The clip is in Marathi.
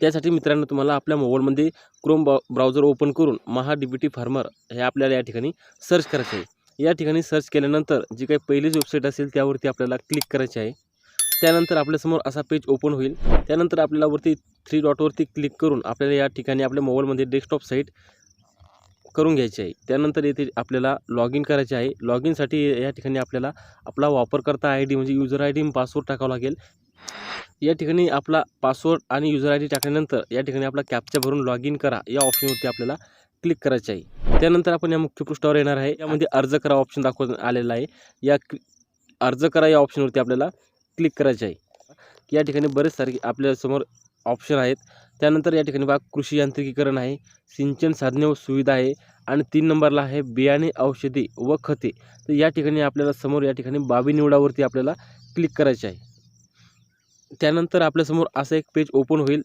त्यासाठी मित्रांनो तुम्हाला आपल्या मोबाईलमध्ये क्रोम ब्राउ ब्राउझर ओपन करून Maha D B T farmer हे आपल्याला या ठिकाणी सर्च करायचं आहे. या ठिकाणी सर्च केल्यानंतर जी काही पहिलीच वेबसाईट असेल त्यावरती आपल्याला क्लिक करायचे आहे. त्यानंतर आपल्यासमोर असा पेज ओपन होईल. त्यानंतर आपल्याला वरती थ्री डॉटवरती क्लिक करून आपल्याला या ठिकाणी आपल्या मोबाईलमध्ये डेस्कटॉप साईट करून घ्यायची आहे. त्यानंतर येथे आपल्याला लॉग इन करायचे आहे. लॉग इनसाठी या ठिकाणी आपल्याला आपला वापरकर्ता आय डी म्हणजे युजर आय डी पासवर्ड टाकावा लागेल. या ठिकाणी आपला पासवर्ड आणि युजर आय डी टाकल्यानंतर या ठिकाणी आपला कॅप्चर भरून लॉग इन करा. या ऑप्शनवरती आपल्याला क्लिक करायचे आहे. त्यानंतर आपण या मुख्य पृष्ठावर येणार आहे. यामध्ये अर्ज करा ऑप्शन दाखवण्यात आलेला आहे. या अर्ज करा या ऑप्शनवरती आपल्याला क्लिक करायचे आहे. या ठिकाणी बरेच सारखे आपल्यासमोर ऑप्शन आहेत. त्यानंतर या ठिकाणी बघा कृषी यांत्रिकीकरण आहे सिंचन साधने व सुविधा आहे आणि तीन नंबरला आहे बियाणे औषधी व खते. तर या ठिकाणी आपल्याला समोर या ठिकाणी बाबी निवडावरती आपल्याला क्लिक करायचे आहे. त्यानंतर आपल्यासमोर असं एक पेज ओपन होईल.